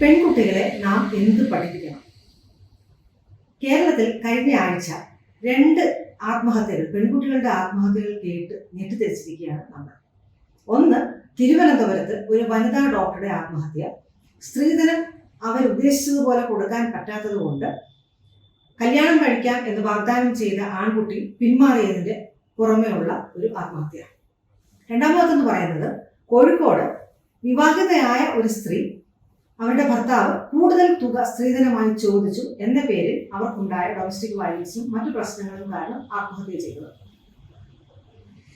പെൺകുട്ടികളെ നാം എന്ത് പഠിപ്പിക്കണം? കേരളത്തിൽ കഴിഞ്ഞ ആഴ്ച രണ്ട് ആത്മഹത്യകൾ പെൺകുട്ടികളുടെ ആത്മഹത്യകൾ കേട്ട് ഞെട്ടിത്തെറിച്ചിരിക്കുകയാണ് നമ്മൾ. ഒന്ന് തിരുവനന്തപുരത്ത് ഒരു വനിതാ ഡോക്ടറുടെ ആത്മഹത്യ. സ്ത്രീധനം അവർ ഉദ്ദേശിച്ചതുപോലെ കൊടുക്കാൻ പറ്റാത്തത് കൊണ്ട് കല്യാണം കഴിക്കാം എന്ന് വാഗ്ദാനം ചെയ്ത ആൺകുട്ടി പിന്മാറിയതിന്റെ പുറമെയുള്ള ഒരു ആത്മഹത്യ. രണ്ടാമതെന്ന് പറയുന്നത് കോഴിക്കോട് വിവാഹിതയായ ഒരു സ്ത്രീ അവരുടെ ഭർത്താവ് കൂടുതൽ തുക സ്ത്രീധനമായി ചോദിച്ചു എന്ന പേരിൽ അവർക്കുണ്ടായ ഡൊമസ്റ്റിക് വയലൻസും മറ്റു പ്രശ്നങ്ങളും കാരണം ആത്മഹത്യ ചെയ്തത്.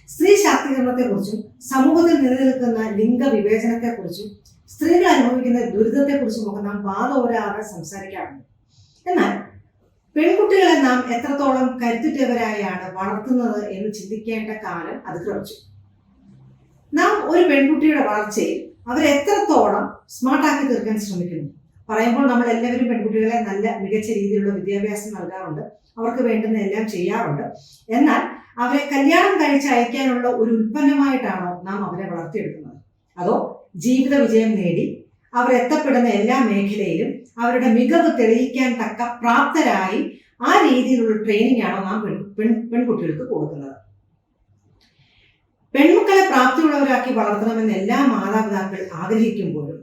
സ്ത്രീ ശാക്തീകരണത്തെക്കുറിച്ചും സമൂഹത്തിൽ നിലനിൽക്കുന്ന ലിംഗ വിവേചനത്തെക്കുറിച്ചും സ്ത്രീകൾ അനുഭവിക്കുന്ന ദുരിതത്തെക്കുറിച്ചും ഒക്കെ നാം വാദോരാതെ സംസാരിക്കാറുണ്ട്. എന്നാൽ പെൺകുട്ടികളെ നാം എത്രത്തോളം കരുത്തുറ്റവരായാണ് വളർത്തുന്നത് എന്ന് ചിന്തിക്കേണ്ട കാലം അതിക്രമിച്ചു. നാം ഒരു പെൺകുട്ടിയുടെ വളർച്ചയിൽ അവരെ എത്രത്തോളം സ്മാർട്ടാക്കി തീർക്കാൻ ശ്രമിക്കുന്നു. പറയുമ്പോൾ നമ്മൾ എല്ലാവരും പെൺകുട്ടികളെ നല്ല മികച്ച രീതിയിലുള്ള വിദ്യാഭ്യാസം നൽകാറുണ്ട്. അവർക്ക് വേണ്ടുന്ന എല്ലാം ചെയ്യാറുണ്ട്. എന്നാൽ അവരെ കല്യാണം കഴിച്ച് അയക്കാനുള്ള ഒരു ഉൽപ്പന്നമായിട്ടാണോ നാം അവരെ വളർത്തിയെടുക്കുന്നത്? അതോ ജീവിത വിജയം നേടി അവർ എത്തപ്പെടുന്ന എല്ലാ മേഖലയിലും അവരുടെ മികവ് തെളിയിക്കാൻ തക്ക പ്രാപ്തരായി ആ രീതിയിലുള്ള ട്രെയിനിങ് ആണോ നാം പെൺ പെൺ പെൺകുട്ടികൾക്ക് കൊടുക്കുന്നത്? പെൺമക്കളെ പ്രാപ്തിയുള്ളവരാക്കി വളർത്തണമെന്ന് എല്ലാ മാതാപിതാക്കൾ ആഗ്രഹിക്കുമ്പോഴും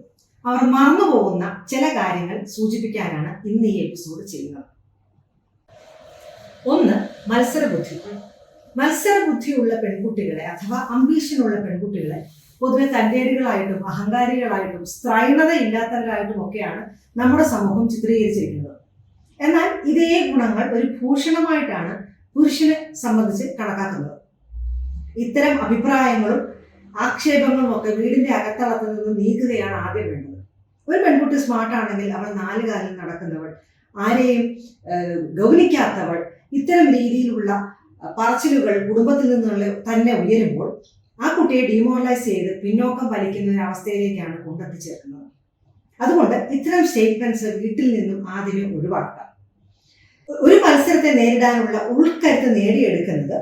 അവർ മറന്നുപോകുന്ന ചില കാര്യങ്ങൾ സൂചിപ്പിക്കാനാണ് ഇന്ന് ഈ എപ്പിസോഡ് ചെയ്യുന്നത്. ഒന്ന് മത്സരബുദ്ധി. മത്സരബുദ്ധിയുള്ള പെൺകുട്ടികളെ അഥവാ അംബീഷനുള്ള പെൺകുട്ടികളെ പൊതുവെ തന്റേടികളായിട്ടും അഹങ്കാരികളായിട്ടും സ്ത്രൈണത ഇല്ലാത്തവരായിട്ടും ഒക്കെയാണ് നമ്മുടെ സമൂഹം ചിത്രീകരിച്ചിരിക്കുന്നത്. എന്നാൽ ഇതേ ഗുണങ്ങൾ ഒരു ഭൂഷണമായിട്ടാണ് പുരുഷനെ സംബന്ധിച്ച് കണക്കാക്കുന്നത്. ഇത്തരം അഭിപ്രായങ്ങളും ആക്ഷേപങ്ങളും ഒക്കെ വീടിന്റെ അകത്തളത്ത് നിന്ന് നീക്കുകയാണ് ആദ്യം വേണ്ടത്. ഒരു പെൺകുട്ടി സ്മാർട്ടാണെങ്കിൽ അവൾ നാല് കാലിൽ നടക്കുന്നവൾ ആരെയും ഗൗനിക്കാത്തവൾ ഇത്തരം രീതിയിലുള്ള പറച്ചിലുകൾ കുടുംബത്തിൽ നിന്നുള്ള തന്നെ ഉയരുമ്പോൾ ആ കുട്ടിയെ ഡിമോറലൈസ് ചെയ്ത് പിന്നോക്കം വലിക്കുന്ന ഒരു അവസ്ഥയിലേക്കാണ് കൊണ്ടെത്തിച്ചേർക്കുന്നത് അതുകൊണ്ട് ഇത്തരം സ്റ്റേറ്റ്മെന്റ്സ് വീട്ടിൽ നിന്നും ആദ്യമേ ഒഴിവാക്കുക. ഒരു മത്സരത്തെ നേരിടാനുള്ള ഉൾക്കരുത്ത് നേടിയെടുക്കുന്നത്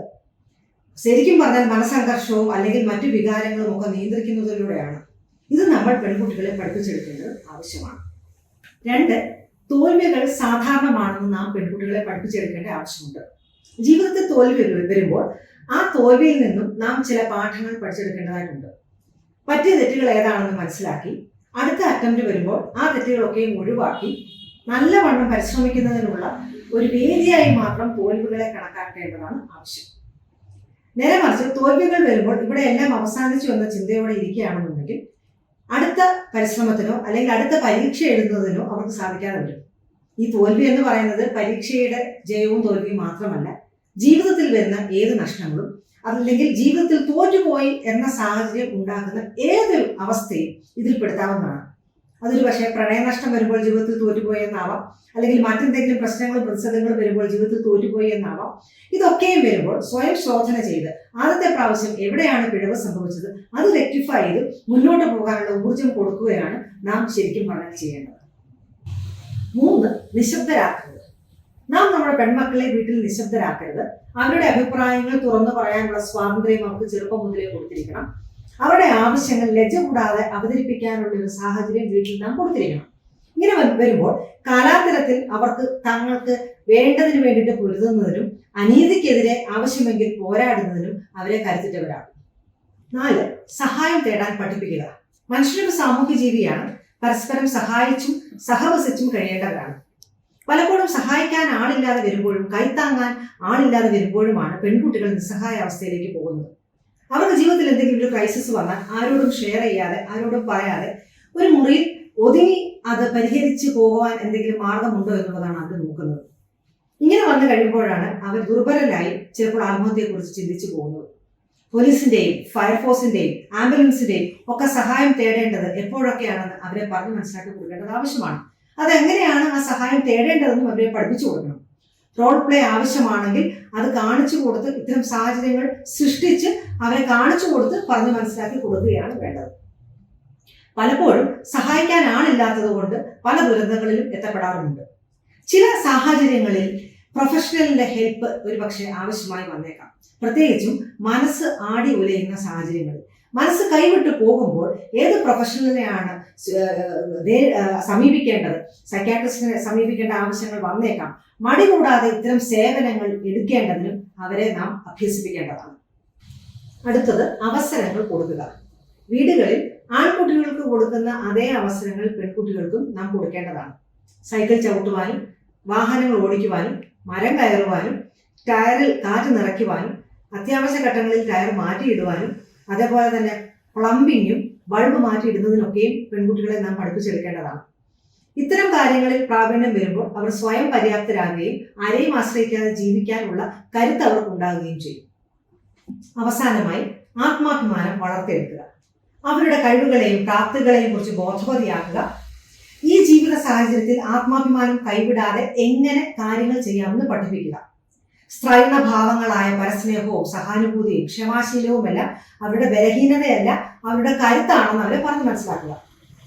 ശരിക്കും പറഞ്ഞാൽ മനസംഘർഷവും അല്ലെങ്കിൽ മറ്റു വികാരങ്ങളും ഒക്കെ നിയന്ത്രിക്കുന്നതിലൂടെയാണ്. ഇത് നമ്മൾ പെൺകുട്ടികളെ പഠിപ്പിച്ചെടുക്കേണ്ടത് ആവശ്യമാണ്. രണ്ട് തോൽവികൾ സാധാരണമാണെന്ന് നാം പെൺകുട്ടികളെ പഠിപ്പിച്ചെടുക്കേണ്ട ആവശ്യമുണ്ട്. ജീവിതത്തിൽ തോൽവി വരുമ്പോൾ ആ തോൽവിയിൽ നിന്നും നാം ചില പാഠങ്ങൾ പഠിച്ചെടുക്കേണ്ടതായിട്ടുണ്ട്. പറ്റിയ തെറ്റുകൾ ഏതാണെന്ന് മനസ്സിലാക്കി അടുത്ത അറ്റംപ്റ്റ് വരുമ്പോൾ ആ തെറ്റുകളൊക്കെയും ഒഴിവാക്കി നല്ലവണ്ണം പരിശ്രമിക്കുന്നതിനുള്ള ഒരു വേദിയായി മാത്രം തോൽവികളെ കണക്കാക്കേണ്ടതാണ് ആവശ്യം. നേരെ മറിച്ച് തോൽവികൾ വരുമ്പോൾ ഇവിടെ എല്ലാം അവസാനിച്ചു എന്ന ചിന്തയോടെ ഇരിക്കുകയാണെന്നുണ്ടെങ്കിൽ അടുത്ത പരിശ്രമത്തിനോ അല്ലെങ്കിൽ അടുത്ത പരീക്ഷ എഴുതുന്നതിനോ അവർക്ക് സാധിക്കാതെ വരും. ഈ തോൽവി എന്ന് പറയുന്നത് പരീക്ഷയുടെ ജയവും തോൽവിയും മാത്രമല്ല ജീവിതത്തിൽ വരുന്ന ഏത് നഷ്ടങ്ങളും അതല്ലെങ്കിൽ ജീവിതത്തിൽ തോറ്റുപോയി എന്ന സാഹചര്യം ഉണ്ടാക്കുന്ന ഏതൊരു അവസ്ഥയും ഇതിൽ പെടുത്താവുന്നതാണ് അതൊരു പക്ഷേ പ്രണയനഷ്ടം വരുമ്പോൾ ജീവിതത്തിൽ തോറ്റുപോയി എന്നാവാം. അല്ലെങ്കിൽ മറ്റെന്തെങ്കിലും പ്രശ്നങ്ങളും പ്രതിസന്ധികളും വരുമ്പോൾ ജീവിതത്തിൽ തോറ്റുപോയി എന്നാവാം. ഇതൊക്കെയും വരുമ്പോൾ സ്വയം ശോധന ചെയ്ത് ആദ്യത്തെ പ്രാവശ്യം എവിടെയാണ് പിഴവ് സംഭവിച്ചത് അത് റെക്ടിഫൈ ചെയ്ത് മുന്നോട്ട് പോകാനുള്ള ഊർജം കൊടുക്കുകയാണ് നാം ശരിക്കും പറഞ്ഞാൽ ചെയ്യേണ്ടത്. മൂന്ന് നിശബ്ദരാക്കരുത്. നാം നമ്മുടെ പെൺമക്കളെ വീട്ടിൽ നിശബ്ദരാക്കരുത്. അവരുടെ അഭിപ്രായങ്ങൾ തുറന്നു പറയാനുള്ള സ്വാതന്ത്ര്യം അവർക്ക് ചെറുപ്പം മുതലേ കൊടുത്തിരിക്കണം. അവരുടെ ആവശ്യങ്ങൾ ലജ്ജ കൂടാതെ അവതരിപ്പിക്കാനുള്ള ഒരു സാഹചര്യം വീട്ടിൽ നാം കൊടുത്തിരിക്കണം. ഇങ്ങനെ വരുമ്പോൾ കാലാന്തരത്തിൽ അവർക്ക് തങ്ങൾക്ക് വേണ്ടതിന് വേണ്ടിയിട്ട് പൊരുതുന്നതിനും അനീതിക്കെതിരെ ആവശ്യമെങ്കിൽ പോരാടുന്നതിനും അവരെ കരുത്തിട്ടവരാണ്. നാല് സഹായം തേടാൻ പഠിപ്പിക്കുക. മനുഷ്യരൊരു സാമൂഹ്യ ജീവിയാണ്. പരസ്പരം സഹായിച്ചും സഹവസിച്ചും കഴിയേണ്ടവരാണ്. പലപ്പോഴും സഹായിക്കാൻ ആളില്ലാതെ വരുമ്പോഴും കൈത്താങ്ങാൻ ആളില്ലാതെ വരുമ്പോഴുമാണ് പെൺകുട്ടികൾ നിസ്സഹായ അവസ്ഥയിലേക്ക് പോകുന്നത്. അവർക്ക് ജീവിതത്തിൽ എന്തെങ്കിലും ഒരു ക്രൈസിസ് വന്നാൽ ആരോടും ഷെയർ ചെയ്യാതെ ആരോടും പറയാതെ ഒരു മുറിയിൽ ഒതുങ്ങി അത് പരിഹരിച്ചു പോകാൻ എന്തെങ്കിലും മാർഗമുണ്ടോ എന്നുള്ളതാണ് അവർ നോക്കുന്നത്. ഇങ്ങനെ വന്നു കഴിയുമ്പോഴാണ് അവർ ദുർബലരായി ചിലപ്പോൾ ആത്മഹത്യയെക്കുറിച്ച് ചിന്തിച്ചു പോകുന്നത്. പോലീസിന്റെയും ഫയർഫോഴ്സിന്റെയും ആംബുലൻസിന്റെയും ഒക്കെ സഹായം തേടേണ്ടത് എപ്പോഴൊക്കെയാണെന്ന് അവരെ പറഞ്ഞ് മനസ്സിലാക്കി കൊടുക്കേണ്ടത് ആവശ്യമാണ്. അതെങ്ങനെയാണ് ആ സഹായം തേടേണ്ടതെന്നും അവരെ പഠിപ്പിച്ചു കൊടുക്കണം. റോൾ പ്ലേ ആവശ്യമാണെങ്കിൽ അത് കാണിച്ചു കൊടുത്ത് ഇത്തരം സാഹചര്യങ്ങൾ സൃഷ്ടിച്ച് അവരെ കാണിച്ചു കൊടുത്ത് പറഞ്ഞ് മനസ്സിലാക്കി കൊടുക്കുകയാണ് വേണ്ടത്. പലപ്പോഴും സഹായിക്കാൻ ആളില്ലാത്തത് കൊണ്ട് പല ദുരന്തങ്ങളിലും എത്തപ്പെടാറുമുണ്ട്. ചില സാഹചര്യങ്ങളിൽ പ്രൊഫഷണലിന്റെ ഹെൽപ്പ് ഒരു പക്ഷേ ആവശ്യമായി വന്നേക്കാം. പ്രത്യേകിച്ചും മനസ്സ് ആടി ഉലയുന്ന സാഹചര്യങ്ങളിൽ. മനസ്സ് കൈവിട്ട് പോകുമ്പോൾ ഏത് പ്രൊഫഷണലിനെയാണ് സമീപിക്കേണ്ടത്? സൈക്കാട്രിസ്റ്റിനെ സമീപിക്കേണ്ട ആവശ്യങ്ങൾ വന്നേക്കാം. മടി കൂടാതെ ഇത്തരം സേവനങ്ങൾ എടുക്കേണ്ടതിനും അവരെ നാം അഭ്യസിപ്പിക്കേണ്ടതാണ്. അടുത്തത് അവസരങ്ങൾ കൊടുക്കുക. വീടുകളിൽ ആൺകുട്ടികൾക്ക് കൊടുക്കുന്ന അതേ അവസരങ്ങൾ പെൺകുട്ടികൾക്കും നാം കൊടുക്കേണ്ടതാണ്. സൈക്കിൾ ചവിട്ടുവാനും വാഹനങ്ങൾ ഓടിക്കുവാനും മരം കയറുവാനും ടയറിൽ കാറ്റ് നിറയ്ക്കുവാനും അത്യാവശ്യ ഘട്ടങ്ങളിൽ ടയർ മാറ്റിയിടുവാനും അതേപോലെ തന്നെ പ്ലംബിങ്ങും ബൾബ് മാറ്റിയിടുന്നതിനൊക്കെയും പെൺകുട്ടികളെ നാം പഠിപ്പിച്ചെടുക്കേണ്ടതാണ്. ഇത്തരം കാര്യങ്ങളിൽ പ്രാവീണ്യം വരുമ്പോൾ അവർ സ്വയം പര്യാപ്തരാകുകയും ആരെയും ആശ്രയിക്കാതെ ജീവിക്കാനുള്ള കരുത്ത് അവർക്ക് ഉണ്ടാകുകയും ചെയ്യും. അവസാനമായി ആത്മാഭിമാനം വളർത്തിയെടുക്കുക. അവരുടെ കഴിവുകളെയും പ്രാപ്തികളെയും കുറിച്ച് ബോധവതിയാക്കുക. ഈ ജീവിത സാഹചര്യത്തിൽ ആത്മാഭിമാനം കൈവിടാതെ എങ്ങനെ കാര്യങ്ങൾ ചെയ്യാമെന്ന് പഠിപ്പിക്കുക. സ്ത്രൈണ ഭാവങ്ങളായ പരസ്നേഹവും സഹാനുഭൂതിയും ക്ഷമാശീലവുമെല്ലാം അവരുടെ ബലഹീനതയല്ല അവരുടെ കരുത്താണെന്ന് അവരെ പറഞ്ഞു മനസ്സിലാക്കുക.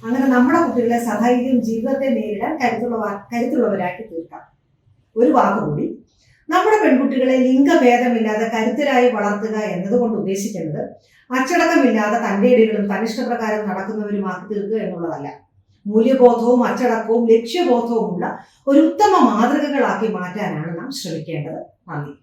അങ്ങനെ നമ്മുടെ കുട്ടികളെ സധൈര്യം ജീവിതത്തെ നേരിടാൻ കരുത്തുള്ള കരുത്തുള്ളവരാക്കി തീർക്കാം. ഒരു വാക്ക് കൂടി. നമ്മുടെ പെൺകുട്ടികളെ ലിംഗഭേദമില്ലാതെ കരുത്തരായി വളർത്തുക എന്നതുകൊണ്ട് ഉദ്ദേശിക്കുന്നത് അച്ചടക്കമില്ലാതെ തന്റെ ഇടികളും തനിഷ്ടപ്രകാരം നടക്കുന്നവരുമാക്കി തീർക്കുക എന്നുള്ളതല്ല. മൂല്യബോധവും അച്ചടക്കവും ലക്ഷ്യബോധവുമുള്ള ഒരു ഉത്തമ മാതൃകകളാക്കി മാറ്റാനാണ് നാം ശ്രമിക്കേണ്ടത്. നന്ദി.